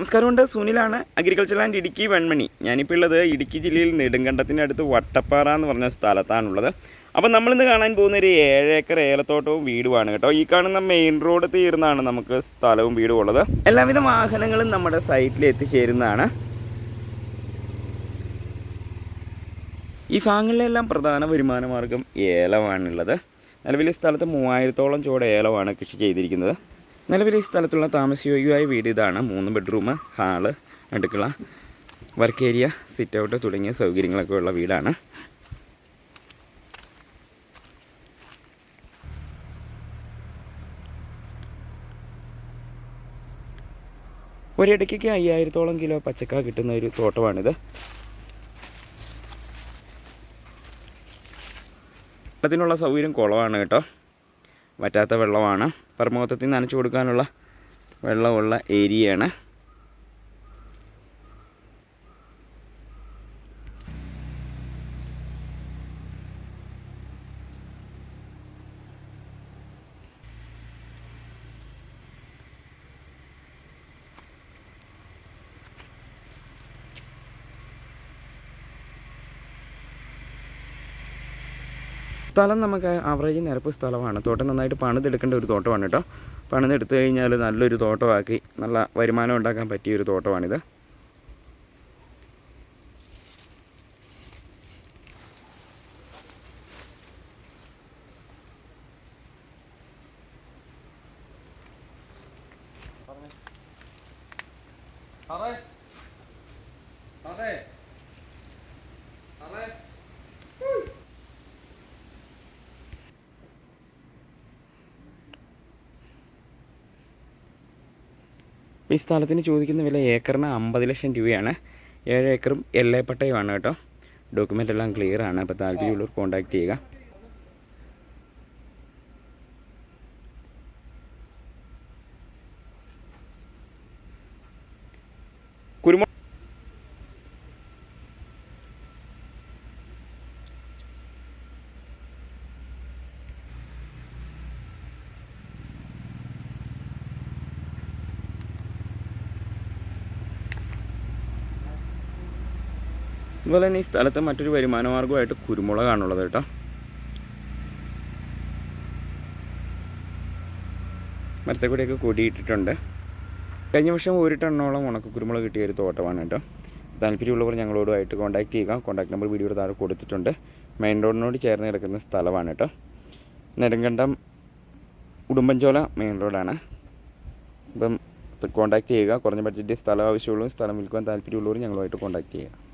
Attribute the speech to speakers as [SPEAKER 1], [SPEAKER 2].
[SPEAKER 1] നമസ്കാരമുണ്ട്. സുനിലാണ് agriculture land Idukki Venmani. ഞാനിപ്പോൾ ഉള്ളത് ഇടുക്കി ജില്ലയിൽ നെടുങ്കണ്ടത്തിന്റെ അടുത്ത് വട്ടപ്പാറ എന്ന് പറഞ്ഞ സ്ഥലത്താണുള്ളത്. അപ്പം നമ്മളിന്ന് കാണാൻ പോകുന്ന ഒരു ഏഴ് ഏക്കർ ഏലത്തോട്ടവും വീടുമാണ് കേട്ടോ. ഈ കാണുന്ന മെയിൻ റോഡ് തീർന്നാണ് നമുക്ക് സ്ഥലവും വീടും ഉള്ളത്. എല്ലാവിധ വാഹനങ്ങളും നമ്മുടെ സൈറ്റിൽ എത്തിച്ചേരുന്നതാണ്. ഈ ഭാഗങ്ങളിലെല്ലാം പ്രധാന വരുമാന മാർഗം ഏലമാണുള്ളത്. നിലവിൽ സ്ഥലത്ത് മൂവായിരത്തോളം ചുവട് ഏലമാണ് കൃഷി ചെയ്തിരിക്കുന്നത്. നിലവിൽ ഈ സ്ഥലത്തുള്ള താമസയോഗ്യമായ വീട് ഇതാണ്. മൂന്ന് ബെഡ്റൂം ഹാൾ അടുക്കള വർക്ക് ഏരിയ സിറ്റ് ഔട്ട് തുടങ്ങിയ സൗകര്യങ്ങളൊക്കെ ഉള്ള വീടാണ്. ഒരിടയ്ക്കൊക്കെ അയ്യായിരത്തോളം കിലോ പച്ചക്ക കിട്ടുന്ന ഒരു തോട്ടമാണിത്. വെള്ളത്തിനുള്ള സൗകര്യം കുളമാണ് കേട്ടോ. വറ്റാത്ത വെള്ളമാണ്. പരമോത്തത്തിൽ നനച്ചു കൊടുക്കാനുള്ള വെള്ളമുള്ള ഏരിയയാണ്. സ്ഥലം നമുക്ക് ആവറേജ് നിരപ്പ് സ്ഥലമാണ്. തോട്ടം നന്നായിട്ട് പണിതെടുക്കേണ്ട ഒരു തോട്ടമാണ് കേട്ടോ. പണിതെടുത്തു കഴിഞ്ഞാൽ നല്ലൊരു തോട്ടമാക്കി നല്ല വരുമാനം ഉണ്ടാക്കാൻ പറ്റിയ ഒരു തോട്ടമാണിത്.
[SPEAKER 2] സാറേ സാറേ.
[SPEAKER 1] ഈ സ്ഥലത്തിന് ചോദിക്കുന്ന വില ഏക്കറിന് അമ്പത് ലക്ഷം രൂപയാണ്. ഏഴ് ഏക്കറും എൽ പട്ടയമാണ് കേട്ടോ. ഡോക്യുമെന്റ് എല്ലാം ക്ലിയർ ആണ്. അപ്പോൾ താല്പര്യമുള്ളവർ കോൺടാക്ട് ചെയ്യുക. അതുപോലെ തന്നെ ഈ സ്ഥലത്ത് മറ്റൊരു വരുമാന മാർഗമായിട്ട് കുരുമുളകാണുള്ളത് കേട്ടോ. മരത്തെ കൂടെയൊക്കെ കൊടിയിട്ടിട്ടുണ്ട്. കഴിഞ്ഞ വർഷം ഒരു ടണ്ണോളം ഉണക്ക കുരുമുളക് കിട്ടിയ ഒരു തോട്ടമാണ് കേട്ടോ. താല്പര്യമുള്ളവർ ഞങ്ങളോടുമായിട്ട് കോൺടാക്ട് ചെയ്യുക. കോൺടാക്ട് നമ്പർ വീഡിയോയുടെ താഴെ കൊടുത്തിട്ടുണ്ട്. മെയിൻ റോഡിനോട് ചേർന്ന് കിടക്കുന്ന സ്ഥലമാണ് കേട്ടോ. നെടുങ്കണ്ടം ഉടുമ്പൻചോല മെയിൻ റോഡാണ് അപ്പം കോൺടാക്ട് ചെയ്യുക. കുറഞ്ഞ ബഡ്ജറ്റ് സ്ഥലം ആവശ്യമുള്ളൂ സ്ഥലം വിൽക്കുവാൻ താല്പര്യമുള്ളവർ ഞങ്ങളുമായിട്ട് കോൺടാക്ട് ചെയ്യുക.